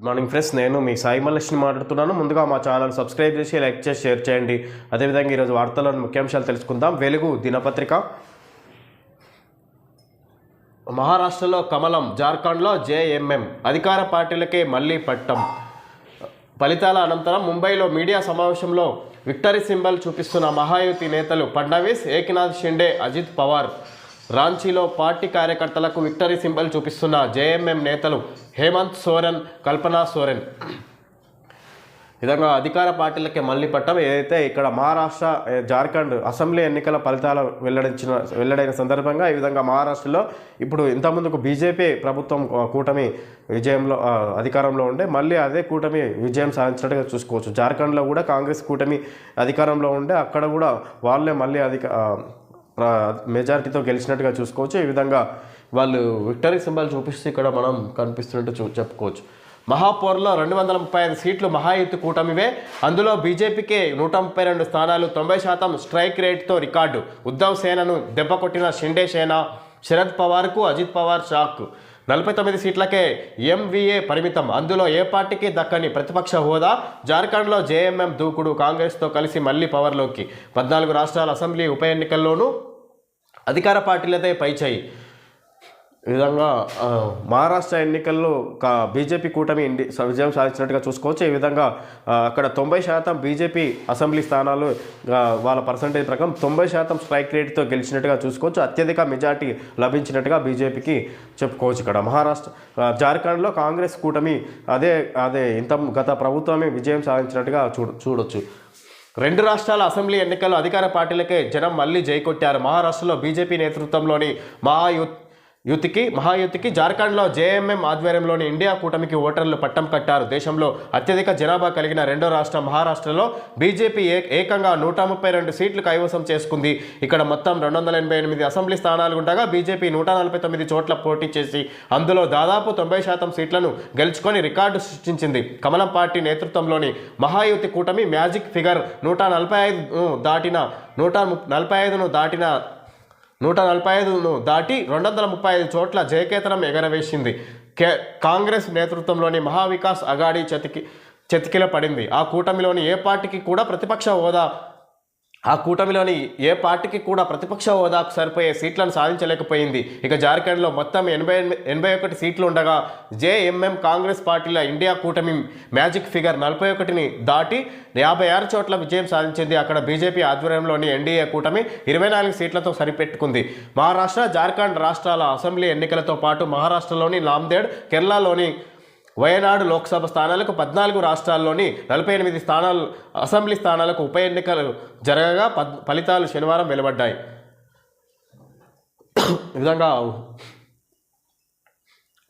Good morning friends నేను మీ సాయి మల్లేష్ని మాట్లాడుతున్నాను. ముందుగా మా ఛానల్ సబ్స్క్రైబ్ చేసి లైక్ చేసి షేర్ చేయండి. అదేవిధంగా ఈరోజు వార్తల్లోని ముఖ్యాంశాలు తెలుసుకుందాం. వెలుగు దినపత్రిక. మహారాష్ట్రలో కమలం జార్ఖండ్లో జేఎంఎం అధికార పార్టీలకే మళ్ళీ పట్టం. ఫలితాల అనంతరం ముంబైలో మీడియా సమావేశంలో విక్టరీ సింబల్ చూపిస్తున్న మహాయుతి నేతలు ఫడ్నవీస్ ఏకనాథ్ షిండే అజిత్ పవార్. రాంచీలో పార్టీ కార్యకర్తలకు విక్టరీ సింబల్ చూపిస్తున్న జేఎంఎం నేతలు హేమంత్ సోరెన్ కల్పనా సోరెన్. విధంగా అధికార పార్టీలకే మళ్ళీ పట్టం. ఏదైతే ఇక్కడ మహారాష్ట్ర జార్ఖండ్ అసెంబ్లీ ఎన్నికల ఫలితాలు వెల్లడించిన వెల్లడైన సందర్భంగా ఈ విధంగా మహారాష్ట్రలో ఇప్పుడు ఇంతకుముందుకు బీజేపీ ప్రభుత్వం కూటమి విజయంలో అధికారంలో ఉండే మళ్ళీ అదే కూటమి విజయం సాధించినట్టుగా చూసుకోవచ్చు. జార్ఖండ్లో కూడా కాంగ్రెస్ కూటమి అధికారంలో ఉండే అక్కడ కూడా వాళ్ళే మళ్ళీ అధిక మెజారిటీతో గెలిచినట్టుగా చూసుకోవచ్చు. ఈ విధంగా వాళ్ళు విక్టరీ సింబల్ చూపిస్తే ఇక్కడ మనం కనిపిస్తున్నట్టు చూ చెప్పుకోవచ్చు. మహాపౌర్లో రెండు వందల ముప్పై ఐదు సీట్లు మహాయుత్ కూటమివే. అందులో బీజేపీకే నూట ముప్పై రెండు స్థానాలు తొంభై శాతం స్ట్రైక్ రేట్తో రికార్డు. ఉద్ధవ్ సేనను దెబ్బకొట్టిన షిండే సేన శరద్ పవార్కు అజిత్ పవార్ షాక్. నలభై తొమ్మిది సీట్లకే ఎంవీఏ పరిమితం. అందులో ఏ పార్టీకి దక్కని ప్రతిపక్ష హోదా? జార్ఖండ్లో జేఎంఎం దూకుడు కాంగ్రెస్తో కలిసి మళ్ళీ పవర్లోకి. పద్నాలుగు రాష్ట్రాల అసెంబ్లీ ఉప ఎన్నికల్లోనూ అధికార పార్టీలదే పైచేయి ఈ విధంగా మహారాష్ట్ర ఎన్నికల్లో కా బీజేపీ కూటమి ఇండి విజయం సాధించినట్టుగా చూసుకోవచ్చు. ఈ విధంగా అక్కడ తొంభై శాతం బీజేపీ అసెంబ్లీ స్థానాలు వాళ్ళ పర్సంటేజ్ ప్రకారం తొంభై శాతం స్ట్రైక్ రేట్తో గెలిచినట్టుగా చూసుకోవచ్చు. అత్యధిక మెజార్టీ లభించినట్టుగా బీజేపీకి చెప్పుకోవచ్చు ఇక్కడ. మహారాష్ట్ర జార్ఖండ్లో కాంగ్రెస్ కూటమి అదే అదే ఇంత గత ప్రభుత్వమే విజయం సాధించినట్టుగా చూడ చూడొచ్చు. రెండు రాష్ట్రాల అసెంబ్లీ ఎన్నికల్లో అధికార పార్టీలకే జనం మళ్ళీ జైకొట్టారు. మహారాష్ట్రలో బీజేపీ నేతృత్వంలోని మహాయుత్ యుతికి మహాయుతికి జార్ఖండ్లో జేఎంఎం ఆధ్వర్యంలోని ఇండియా కూటమికి ఓటర్లు పట్టం కట్టారు. దేశంలో అత్యధిక జనాభా కలిగిన రెండో రాష్ట్రం మహారాష్ట్రలో బీజేపీ ఏకంగా నూట ముప్పై రెండు సీట్లు కైవసం చేసుకుంది. ఇక్కడ మొత్తం రెండు వందల ఎనభై ఎనిమిది అసెంబ్లీ స్థానాలు ఉండగా బీజేపీ నూట నలభై తొమ్మిది చోట్ల పోటీ చేసి అందులో దాదాపు తొంభై శాతం సీట్లను గెలుచుకొని రికార్డు సృష్టించింది. కమలం పార్టీ నేతృత్వంలోని మహాయుతి కూటమి మ్యాజిక్ ఫిగర్ నూట నలభై ఐదు దాటిన నూట ము- నలభై ఐదును దాటిన నూట నలభై ఐదును దాటి రెండు వందల ముప్పై ఐదు చోట్ల జయకేతనం ఎగరవేసింది. కే కాంగ్రెస్ నేతృత్వంలోని మహావికాస్ అగాడి చతికి చతికిల పడింది ఆ కూటమిలోని ఏ పార్టీకి కూడా ప్రతిపక్ష హోదా ఆ కూటమిలోని ఏ పార్టీకి కూడా ప్రతిపక్ష హోదాకు సరిపోయే సీట్లను సాధించలేకపోయింది. ఇక జార్ఖండ్లో మొత్తం ఎనభై ఎనభై ఒకటి సీట్లు ఉండగా జేఎంఎం కాంగ్రెస్ పార్టీల ఇండియా కూటమి మ్యాజిక్ ఫిగర్ నలభై ఒకటిని దాటి యాభై ఆరు చోట్ల విజయం సాధించింది. అక్కడ బీజేపీ ఆధ్వర్యంలోని ఎన్డీఏ కూటమి ఇరవై నాలుగు సీట్లతో సరిపెట్టుకుంది. మహారాష్ట్ర జార్ఖండ్ రాష్ట్రాల అసెంబ్లీ ఎన్నికలతో పాటు మహారాష్ట్రలోని నాందేడ్ కేరళలోని వయనాడు లోక్సభ స్థానాలకు పద్నాలుగు రాష్ట్రాల్లోని నలభై ఎనిమిది స్థానాలు అసెంబ్లీ స్థానాలకు ఉప ఎన్నికలు జరగగా పద్ ఫలితాలు శనివారం వెలువడ్డాయి. ఈ విధంగా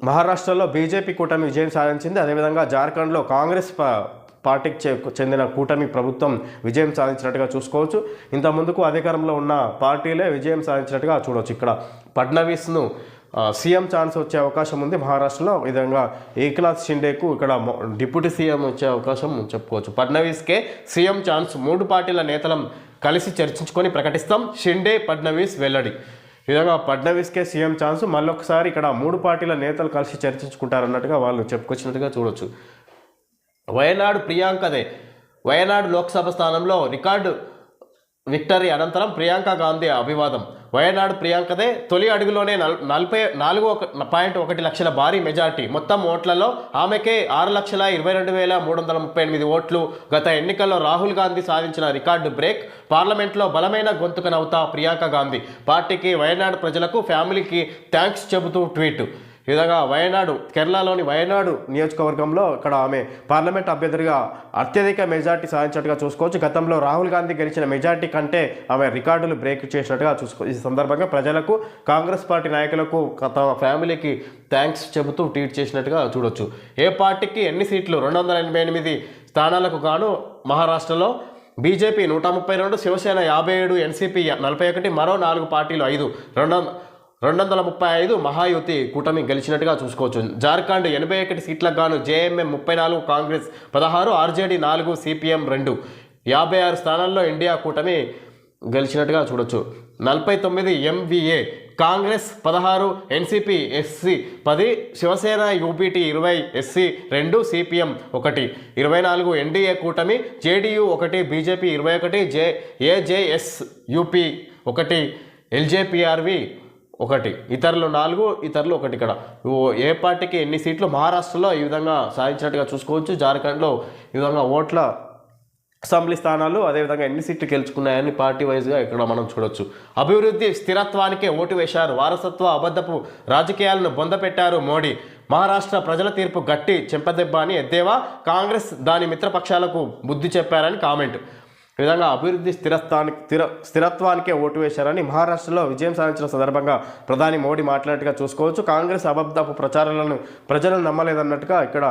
మహారాష్ట్రలో బీజేపీ కూటమి విజయం సాధించింది. అదేవిధంగా జార్ఖండ్లో కాంగ్రెస్ ప- పార్టీకి చె- చెందిన కూటమి ప్రభుత్వం విజయం సాధించినట్టుగా చూసుకోవచ్చు. ఇంత ముందుకు అధికారంలో ఉన్న పార్టీలే విజయం సాధించినట్టుగా చూడవచ్చు ఇక్కడ ఫడ్నవీస్ను సీఎం ఛాన్స్ వచ్చే అవకాశం ఉంది. మహారాష్ట్రలో విధంగా ఏక్నాథ్ షిండేకు ఇక్కడ డిప్యూటీ సీఎం వచ్చే అవకాశం చెప్పుకోవచ్చు. ఫడ్నవీస్కే సీఎం ఛాన్స్ మూడు పార్టీల నేతలం కలిసి చర్చించుకొని ప్రకటిస్తాం. షిండే ఫడ్నవీస్ వెల్లడి. విధంగా ఫడ్నవీస్కే సీఎం ఛాన్స్ మళ్ళొకసారి ఇక్కడ మూడు పార్టీల నేతలు కలిసి చర్చించుకుంటారన్నట్టుగా వాళ్ళు చెప్పుకొచ్చినట్టుగా చూడొచ్చు. వయనాడు ప్రియాంకదే. వయనాడు లోక్సభ స్థానంలో రికార్డు విక్టరీ అనంతరం ప్రియాంక గాంధీ అభివాదం. వయనాడు ప్రియాంకదే తొలి అడుగులోనే నలభై నాలుగు ఒక పాయింట్ ఒకటి లక్షల భారీ మెజార్టీ. మొత్తం ఓట్లలో ఆమెకే ఆరు లక్షల ఇరవై రెండు వేల మూడు వందల ముప్పై ఎనిమిది ఓట్లు. గత ఎన్నికల్లో రాహుల్ గాంధీ సాధించిన రికార్డు బ్రేక్ పార్లమెంట్లో బలమైన గొంతుకనవుతా ప్రియాంక గాంధీ. పార్టీకి వయనాడు ప్రజలకు ఫ్యామిలీకి థ్యాంక్స్ చెబుతూ ట్వీట్. ఈ విధంగా వయనాడు కేరళలోని వయనాడు నియోజకవర్గంలో ఇక్కడ ఆమె పార్లమెంట్ అభ్యర్థిగా అత్యధిక మెజార్టీ సాధించినట్టుగా చూసుకోవచ్చు. గతంలో రాహుల్ గాంధీ గెలిచిన మెజార్టీ కంటే ఆమె రికార్డులు బ్రేక్ చేసినట్టుగా చూసుకో ఈ సందర్భంగా ప్రజలకు కాంగ్రెస్ పార్టీ నాయకులకు తమ ఫ్యామిలీకి థ్యాంక్స్ చెబుతూ ట్వీట్ చేసినట్టుగా చూడొచ్చు. ఏ పార్టీకి ఎన్ని సీట్లు? రెండు వందల ఎనభై ఎనిమిది స్థానాలకు గాను మహారాష్ట్రలో బీజేపీ నూట ముప్పై రెండు శివసేన యాభై ఏడు ఎన్సీపీ నలభై ఒకటి మరో నాలుగు పార్టీలు ఐదు. రెండు వంద- రెండు వందల ముప్పై ఐదు మహాయుతి కూటమి గెలిచినట్టుగా చూసుకోవచ్చు. జార్ఖండ్ ఎనభై ఒకటి సీట్లకు గాను జేఎంఎం ముప్పై నాలుగు కాంగ్రెస్ పదహారు ఆర్జేడీ నాలుగు సిపిఎం రెండు. యాభై ఆరు స్థానాల్లో ఇండియా కూటమి గెలిచినట్టుగా చూడొచ్చు. నలభై తొమ్మిది ఎంవిఏ కాంగ్రెస్ పదహారు ఎన్సిపి ఎస్సీ పది శివసేన యూపీటీ ఇరవై ఎస్సీ రెండు సిపిఎం ఒకటి. ఇరవై నాలుగు ఎన్డీఏ కూటమి జేడీయూ ఒకటి బీజేపీ ఇరవై ఒకటి జే ఏజేఎస్ యూపీ ఒకటి ఎల్జేపీఆర్వి ఒకటి ఇతరులు నాలుగు ఇతరులు ఒకటి ఇక్కడ. ఓ ఏ పార్టీకి ఎన్ని సీట్లు మహారాష్ట్రలో ఈ విధంగా సాధించినట్టుగా చూసుకోవచ్చు. జార్ఖండ్లో ఈ విధంగా ఓట్ల అసెంబ్లీ స్థానాలు అదేవిధంగా ఎన్ని సీట్లు గెలుచుకున్నాయని పార్టీ వైజ్గా ఇక్కడ మనం చూడొచ్చు. అభివృద్ధి స్థిరత్వానికే ఓటు వేశారు. వారసత్వ అబద్ధపు రాజకీయాలను బొందపెట్టారు మోడీ. మహారాష్ట్ర ప్రజల తీర్పు గట్టి చెంపదెబ్బ అని ఎద్దేవా కాంగ్రెస్ దాని మిత్రపక్షాలకు బుద్ధి చెప్పారని కామెంట్. విధంగా అభివృద్ధి స్థిరత్వానికి స్థిర స్థిరత్వానికే ఓటు వేశారని మహారాష్ట్రలో విజయం సాధించిన సందర్భంగా ప్రధాని మోడీ మాట్లాడినట్టుగా చూసుకోవచ్చు. కాంగ్రెస్ అబద్ధపు ప్రచారాలను ప్రజలు నమ్మలేదన్నట్టుగా ఇక్కడ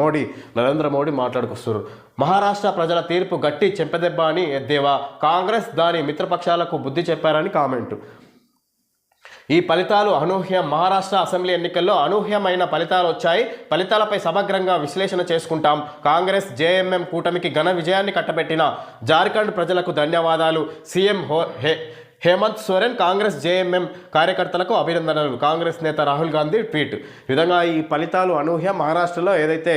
మోడీ నరేంద్ర మోడీ మాట్లాడుకొస్తున్నారు. మహారాష్ట్ర ప్రజల తీర్పు గట్టి చెంపదెబ్బ అని ఎద్దేవా? కాంగ్రెస్ దాని మిత్రపక్షాలకు బుద్ధి చెప్పారని కామెంటు. ఈ ఫలితాలు అనూహ్యం మహారాష్ట్ర అసెంబ్లీ ఎన్నికల్లో అనూహ్యమైన ఫలితాలు వచ్చాయి. ఫలితాలపై సమగ్రంగా విశ్లేషణ చేసుకుంటాం. కాంగ్రెస్ జేఎంఎం కూటమికి ఘన విజయాన్ని కట్టబెట్టిన జార్ఖండ్ ప్రజలకు ధన్యవాదాలు. సీఎం హో హే హేమంత్ సోరెన్ కాంగ్రెస్ జేఎంఎం కార్యకర్తలకు అభినందనలు. కాంగ్రెస్ నేత రాహుల్ గాంధీ ట్వీట్. విధంగా ఈ ఫలితాలు అనూహ్య. మహారాష్ట్రలో ఏదైతే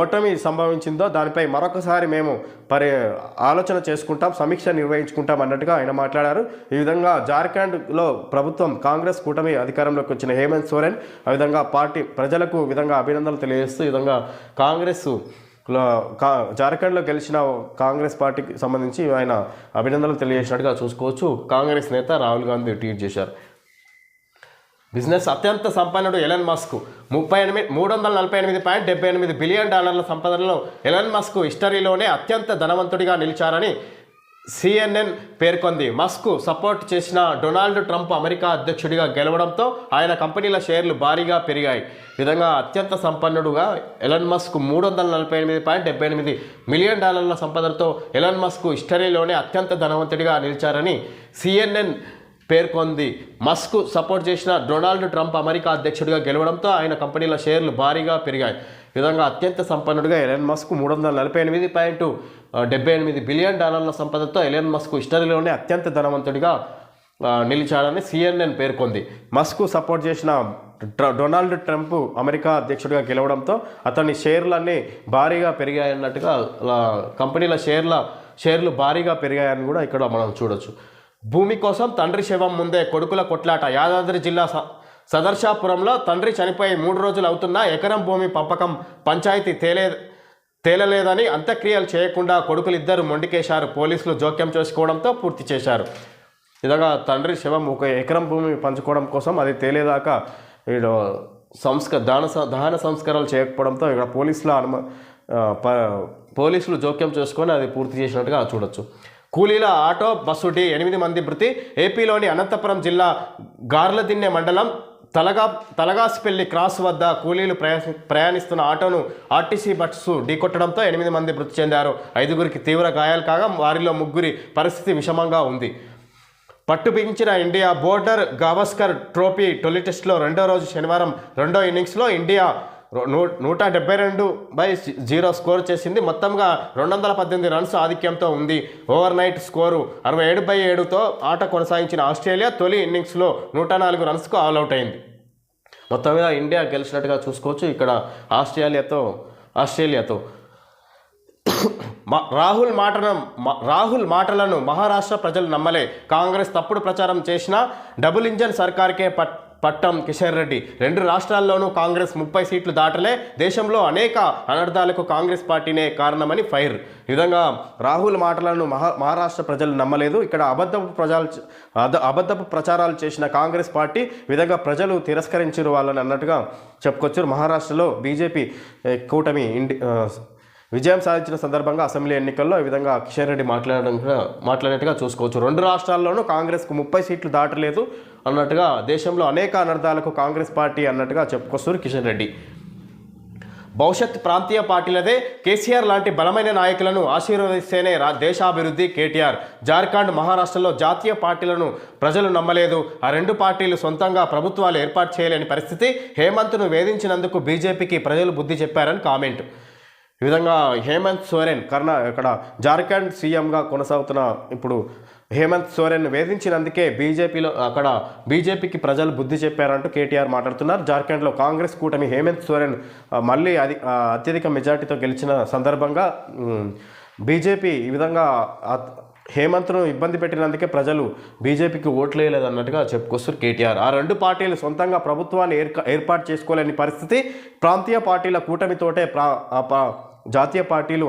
ఓటమి సంభవించిందో దానిపై మరొకసారి మేము పరి ఆలోచన చేసుకుంటాం సమీక్ష నిర్వహించుకుంటాం అన్నట్టుగా ఆయన మాట్లాడారు. ఈ విధంగా జార్ఖండ్లో ప్రభుత్వం కాంగ్రెస్ కూటమి అధికారంలోకి వచ్చిన హేమంత్ సోరెన్ ఆ విధంగా పార్టీ ప్రజలకు విధంగా అభినందనలు తెలియజేస్తూ ఈ విధంగా కాంగ్రెస్ జార్ఖండ్లో గెలిచిన కాంగ్రెస్ పార్టీకి సంబంధించి ఆయన అభినందనలు తెలియజేసినట్టుగా చూసుకోవచ్చు. కాంగ్రెస్ నేత రాహుల్ గాంధీ ట్వీట్ చేశారు. బిజినెస్ అత్యంత సంపన్నుడు ఎలన్ మస్క్. ముప్పై ఎనిమిది మూడు వందల నలభై ఎనిమిది పాయింట్ డెబ్బై ఎనిమిది బిలియన్ డాలర్ల సంపదనలో ఎలన్ మస్క్ హిస్టరీలోనే అత్యంత ధనవంతుడిగా నిలిచారని సిఎన్ఎన్ పేర్కొంది. మస్క్ సపోర్ట్ చేసిన డొనాల్డ్ ట్రంప్ అమెరికా అధ్యక్షుడిగా గెలవడంతో ఆయన కంపెనీల షేర్లు భారీగా పెరిగాయి. విధంగా అత్యంత సంపన్నుడుగా ఎలన్ మస్క్ మూడు వందల నలభై ఎనిమిది పాయింట్ డెబ్బై ఎనిమిది మిలియన్ డాలర్ల సంపదలతో ఎలన్ మస్క్ హిస్టరీలోనే అత్యంత ధనవంతుడిగా నిలిచారని సిఎన్ఎన్ పేర్కొంది. మస్క్ సపోర్ట్ చేసిన డొనాల్డ్ ట్రంప్ అమెరికా అధ్యక్షుడిగా గెలవడంతో ఆయన కంపెనీల షేర్లు భారీగా పెరిగాయి. విధంగా అత్యంత సంపన్నుడిగా ఎలన్ మస్క్ మూడు వందల నలభై ఎనిమిది పాయింట్ డెబ్బై ఎనిమిది బిలియన్ డాలర్ల సంపదతో ఎలియన్ మస్క్ హిస్టరీలోనే అత్యంత ధనవంతుడిగా నిలిచాడని సిఎన్ఎన్ పేర్కొంది. మస్క్ సపోర్ట్ చేసిన డొనాల్డ్ ట్రంప్ అమెరికా అధ్యక్షుడిగా గెలవడంతో అతని షేర్లన్నీ భారీగా పెరిగాయన్నట్టుగా కంపెనీల షేర్ల షేర్లు భారీగా పెరిగాయని కూడా ఇక్కడ మనం చూడొచ్చు. భూమి కోసం తండ్రి శవం ముందే కొడుకుల కొట్లాట. యాదాద్రి జిల్లా స- సదర్శాపురంలో తండ్రి చనిపోయి మూడు రోజులు అవుతున్నా ఎకరం భూమి పంపకం పంచాయతీ తేలే తేలలేదని అంత్యక్రియలు చేయకుండా కొడుకులు ఇద్దరు మొండికేశారు. పోలీసులు జోక్యం చేసుకోవడంతో పూర్తి చేశారు. ఈ తండ్రి శవం ఒక ఎకరం భూమి పంచుకోవడం కోసం అది తేలేదాకా వీడు సంస్క దాన స- దహన సంస్కారాలు చేయకపోవడంతో ఇక్కడ పోలీసుల అనుమ పోలీసులు జోక్యం చేసుకొని అది పూర్తి చేసినట్టుగా చూడొచ్చు. కూలీల ఆటో బస్సు డి ఎనిమిది మంది మృతి. ఏపీలోని అనంతపురం జిల్లా గార్లదిన్నె మండలం తలగా తలగాసిపల్లి క్రాస్ వద్ద కూలీలు ప్రయా ప్రయాణిస్తున్న ఆటోను ఆర్టీసీ బస్సు ఢీకొట్టడంతో ఎనిమిది మంది మృతి చెందారు. ఐదుగురికి తీవ్ర గాయాలు కాగా వారిలో ముగ్గురి పరిస్థితి విషమంగా ఉంది. పట్టు బిగించిన ఇండియా బోర్డర్ గావస్కర్ ట్రోఫీ తొలి టెస్ట్లో రెండో రోజు శనివారం రెండో ఇన్నింగ్స్లో ఇండియా నూ- నూట డెబ్బై రెండు బై జీరో స్కోర్ చేసింది. మొత్తంగా రెండు వందల పద్దెనిమిది రన్స్ ఆధిక్యంతో ఉంది. ఓవర్ నైట్ స్కోరు అరవై ఏడు బై ఏడుతో ఆట కొనసాగించిన ఆస్ట్రేలియా తొలి ఇన్నింగ్స్లో నూట నాలుగు రన్స్కు ఆల్అవుట్ అయింది. మొత్తం మీద ఇండియా గెలిచినట్టుగా చూసుకోవచ్చు. ఇక్కడ ఆస్ట్రేలియాతో ఆస్ట్రేలియాతో. మా- రాహుల్ మాటను రాహుల్ మాటలను మహారాష్ట్ర ప్రజలు నమ్మలే. కాంగ్రెస్ తప్పుడు ప్రచారం చేసిన డబుల్ ఇంజన్ సర్కార్కే పట్ పట్టం కిషన్ రెడ్డి. రెండు రాష్ట్రాల్లోనూ కాంగ్రెస్ ముప్పై సీట్లు దాటలే. దేశంలో అనేక అనర్థాలకు కాంగ్రెస్ పార్టీనే కారణమని ఫైర్. ఈ విధంగా రాహుల్ మాటలను మహా మహారాష్ట్ర ప్రజలు నమ్మలేదు. ఇక్కడ అబద్ధపు ప్రజలు అబద్ధపు ప్రచారాలు చేసిన కాంగ్రెస్ పార్టీ విధంగా ప్రజలు తిరస్కరించారు వాళ్ళని అన్నట్టుగా చెప్పుకొచ్చారు. మహారాష్ట్రలో బీజేపీ కూటమి ఇండి విజయం సాధించిన సందర్భంగా అసెంబ్లీ ఎన్నికల్లో ఈ విధంగా కిషన్ రెడ్డి మాట్లాడడం మాట్లాడినట్టుగా చూసుకోవచ్చు. రెండు రాష్ట్రాల్లోనూ కాంగ్రెస్కు ముప్పై సీట్లు దాటలేదు అన్నట్టుగా దేశంలో అనేక అనర్థాలకు కాంగ్రెస్ పార్టీ అన్నట్టుగా చెప్పుకొస్తారు కిషన్ రెడ్డి. భవిష్యత్ ప్రాంతీయ పార్టీలదే కేసీఆర్ లాంటి బలమైన నాయకులను ఆశీర్వదిస్తేనే రా దేశాభివృద్ధి కేటీఆర్. జార్ఖండ్ మహారాష్ట్రలో జాతీయ పార్టీలను ప్రజలు నమ్మలేదు. ఆ రెండు పార్టీలు సొంతంగా ప్రభుత్వాలు ఏర్పాటు చేయలేని పరిస్థితి హేమంత్ను వేధించినందుకు బీజేపీకి ప్రజలు బుద్ధి చెప్పారని కామెంట్. ఈ విధంగా హేమంత్ సోరెన్ కర్ణా ఇక్కడ జార్ఖండ్ సీఎంగా కొనసాగుతున్న ఇప్పుడు హేమంత్ సోరెన్ వేధించినందుకే బీజేపీలో అక్కడ బీజేపీకి ప్రజలు బుద్ధి చెప్పారంటూ కేటీఆర్ మాట్లాడుతున్నారు. జార్ఖండ్లో కాంగ్రెస్ కూటమి హేమంత్ సోరెన్ మళ్ళీ అది అత్యధిక మెజార్టీతో గెలిచిన సందర్భంగా బీజేపీ ఈ విధంగా హేమంత్ను ఇబ్బంది పెట్టినందుకే ప్రజలు బీజేపీకి ఓట్లేయలేదు అన్నట్టుగా చెప్పుకొస్తారు కేటీఆర్. ఆ రెండు పార్టీలు సొంతంగా ప్రభుత్వాన్ని ఏర్పాటు చేసుకోలేని పరిస్థితి ప్రాంతీయ పార్టీల కూటమితోటే ప్రా ఆ జాతీయ పార్టీలు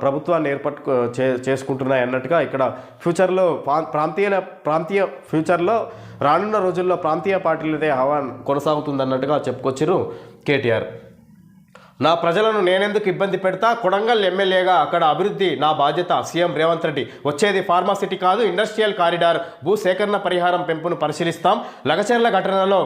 ప్రభుత్వాన్ని ఏర్పాటు చే చేసుకుంటున్నాయి అన్నట్టుగా ఇక్కడ ఫ్యూచర్లో ప్రా- ప్రాంతీయ ప్రాంతీయ ఫ్యూచర్లో రానున్న రోజుల్లో ప్రాంతీయ పార్టీలదే హవా కొనసాగుతుందన్నట్టుగా చెప్పుకొచ్చారు కేటీఆర్. నా ప్రజలను నేనెందుకు ఇబ్బంది పెడతా? కొడంగల్ ఎమ్మెల్యేగా అక్కడ అభివృద్ధి నా బాధ్యత సీఎం రేవంత్ రెడ్డి. వచ్చేది ఫార్మాసిటీ కాదు ఇండస్ట్రియల్ కారిడార్. భూ సేకరణ పరిహారం పెంపును పరిశీలిస్తాం. లగచర్ల ఘటనలో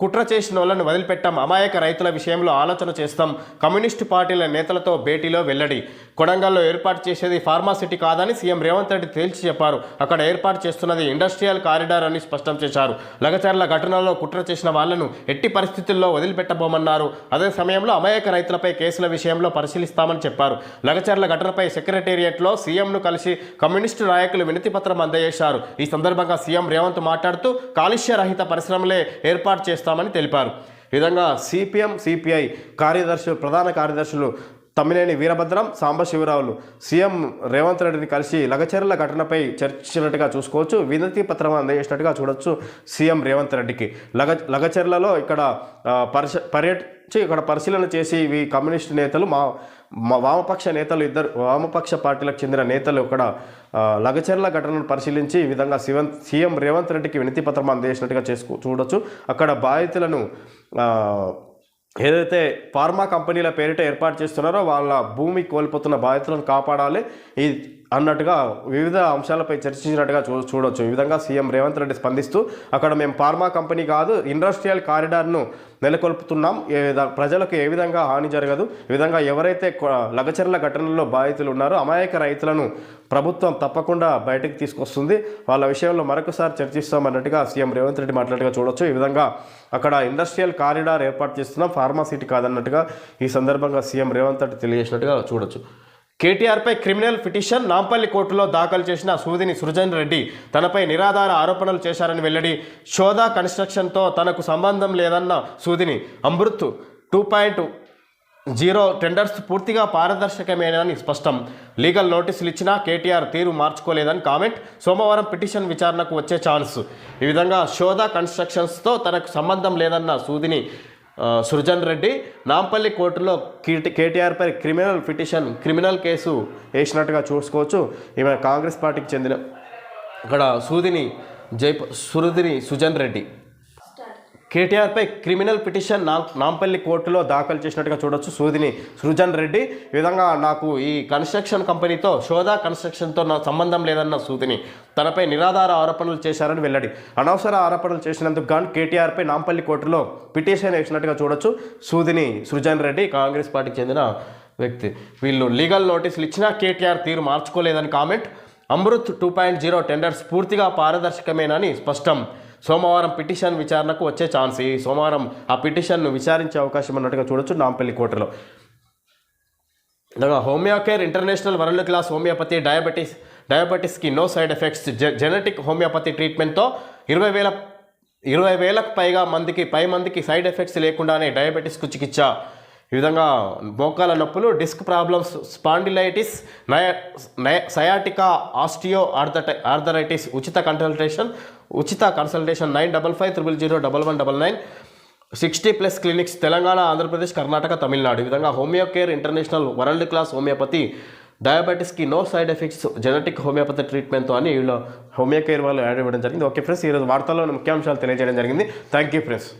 కుట్ర చేసిన వాళ్ళను వదిలిపెట్టాం. అమాయక రైతుల విషయంలో ఆలోచన చేస్తాం. కమ్యూనిస్టు పార్టీల నేతలతో భేటీలో వెల్లడి. కొడంగల్లో ఏర్పాటు చేసేది ఫార్మాసిటీ కాదని సీఎం రేవంత్ రెడ్డి తేల్చి చెప్పారు. అక్కడ ఏర్పాటు చేస్తున్నది ఇండస్ట్రియల్ కారిడార్ అని స్పష్టం చేశారు. లగచర్ల ఘటనలో కుట్ర చేసిన వాళ్ళను ఎట్టి పరిస్థితుల్లో వదిలిపెట్టబోమన్నారు. అదే సమయంలో అమాయక రైతులపై కేసుల విషయంలో పరిశీలిస్తామని చెప్పారు. లగచర్ల ఘటనపై సెక్రటేరియట్లో సీఎంను కలిసి కమ్యూనిస్టు నాయకులు వినతిపత్రం అందజేశారు. ఈ సందర్భంగా సీఎం రేవంత్ మాట్లాడుతూ కాలుష్య రహిత పరిశ్రమలే ఏర్పాటు చేస్తామని తెలిపారు. ఈ విధంగా సిపిఎం సిపిఐ కార్యదర్శులు ప్రధాన కార్యదర్శులు తమ్మినేని వీరభద్రం సాంబశివరావులు సీఎం రేవంత్ రెడ్డిని కలిసి లగచర్ల ఘటనపై చర్చించినట్టుగా చూసుకోవచ్చు. వినతి పత్రం అందజేసినట్టుగా చూడొచ్చు సీఎం రేవంత్ రెడ్డికి. లగ లగచర్లలో ఇక్కడ పరిశ పర్యటించి ఇక్కడ పరిశీలన చేసి ఈ కమ్యూనిస్టు నేతలు మా వామపక్ష నేతలు ఇద్దరు వామపక్ష పార్టీలకు చెందిన నేతలు ఇక్కడ లగచర్ల ఘటనను పరిశీలించి ఈ విధంగా శివన్ సీఎం రేవంత్ రెడ్డికి వినతి పత్రం అందజేసినట్టుగా చేసుకో చూడొచ్చు. అక్కడ బాధితులను ఏదైతే ఫార్మా కంపెనీల పేరిట ఏర్పాటు చేస్తున్నారో వాళ్ళ భూమి కోల్పోతున్న బాధితులను కాపాడాలి. ఈ అన్నట్టుగా వివిధ అంశాలపై చర్చించినట్టుగా చూ చూడొచ్చు. ఈ విధంగా సీఎం రేవంత్ రెడ్డి స్పందిస్తూ అక్కడ మేము ఫార్మా కంపెనీ కాదు ఇండస్ట్రియల్ కారిడార్ను నెలకొల్పుతున్నాం. ఏ విధ ప్రజలకు ఏ విధంగా హాని జరగదు. ఈ విధంగా ఎవరైతే కొ- లగచర్ల బాధితులు ఉన్నారో అమాయక రైతులను ప్రభుత్వం తప్పకుండా బయటకు తీసుకొస్తుంది. వాళ్ళ విషయంలో మరొకసారి చర్చిస్తామన్నట్టుగా సీఎం రేవంత్ రెడ్డి మాట్లాడగా చూడొచ్చు. ఈ విధంగా అక్కడ ఇండస్ట్రియల్ కారిడార్ ఏర్పాటు చేస్తున్నాం. ఫార్మాసిటీ కాదన్నట్టుగా ఈ సందర్భంగా సీఎం రేవంత్ రెడ్డి తెలియజేసినట్టుగా చూడొచ్చు. కేటీఆర్పై క్రిమినల్ పిటిషన్ నాంపల్లి కోర్టులో దాఖలు చేసిన సూదిని సృజన్ రెడ్డి తనపై నిరాధార ఆరోపణలు చేశారని వెల్లడి. శోధా కన్స్ట్రక్షన్తో తనకు సంబంధం లేదన్న Sudini Amrut two point zero tenders పూర్తిగా పారదర్శకమేనని స్పష్టం. లీగల్ నోటీసులు ఇచ్చినా కేటీఆర్ తీరు మార్చుకోలేదని కామెంట్. సోమవారం పిటిషన్ విచారణకు వచ్చే ఛాన్స్. ఈ విధంగా శోధా కన్స్ట్రక్షన్స్తో తనకు సంబంధం లేదన్న సూదిని సృజన్ రెడ్డి నాంపల్లి కోర్టులో కీటి కేటీఆర్పై క్రిమినల్ పిటిషన్ క్రిమినల్ కేసు వేసినట్టుగా చూసుకోవచ్చు. ఈమె కాంగ్రెస్ పార్టీకి చెందిన ఇక్కడ సూదిని జై సురుదిని సుజన్ రెడ్డి. కేటీఆర్పై క్రిమినల్ పిటిషన్ నా నాంపల్లి కోర్టులో దాఖలు చేసినట్టుగా చూడొచ్చు. సూదిని సృజన్ రెడ్డి. ఈ విధంగా నాకు ఈ కన్స్ట్రక్షన్ కంపెనీతో శోధా కన్స్ట్రక్షన్తో నా సంబంధం లేదన్న సూదిని తనపై నిరాధార ఆరోపణలు చేశారని వెల్లడి. అనవసర ఆరోపణలు చేసినందుకు గాను కేటీఆర్పై నాంపల్లి కోర్టులో పిటిషన్ వేసినట్టుగా చూడొచ్చు. సూదిని సృజన్ రెడ్డి కాంగ్రెస్ పార్టీకి చెందిన వ్యక్తి. వీళ్ళు లీగల్ నోటీసులు ఇచ్చినా కేటీఆర్ తీరు మార్చుకోలేదని comment. Amrut two point zero tenders పూర్తిగా పారదర్శకమేనని స్పష్టం. సోమవారం పిటిషన్ విచారణకు వచ్చే ఛాన్స్ ఈ సోమవారం ఆ పిటిషన్ను విచారించే అవకాశం ఉన్నట్టుగా చూడొచ్చు నాంపల్లి కోర్టులో. Homeo care international world class homeopathy diabetes డయాబెటీస్కి no side effects జె- జెనెటిక్ హోమియోపతి ట్రీట్మెంట్తో ఇరవై వేల ఇరవై వేలకు పైగా మందికి పై మందికి సైడ్ ఎఫెక్ట్స్ లేకుండానే డయాబెటీస్కు చికిత్స ఈ విధంగా మోకాల నొప్పులు డిస్క్ ప్రాబ్లమ్స్ స్పాండిలైటిస్ నయ నయ సయాటికా ఆస్టియో ఆర్థట ఆర్థరైటిస్ ఉచిత కన్సల్టేషన్ ఉచిత consultation nine double five triple zero double one double nine sixty plus clinics Telangana Andhra Pradesh Karnataka Tamil Nadu. ఈ విధంగా homeo care international world class homeopathy డయాబెటీస్కి no side effects genetic homeopathy ట్రీట్మెంట్తో అని వీళ్ళు homeo care వాళ్ళు add ఇవ్వడం జరిగింది. Okay friends ఈరోజు వార్తల్లో ముఖ్యాంశాలు తెలియజేయడం జరిగింది. Thank you friends.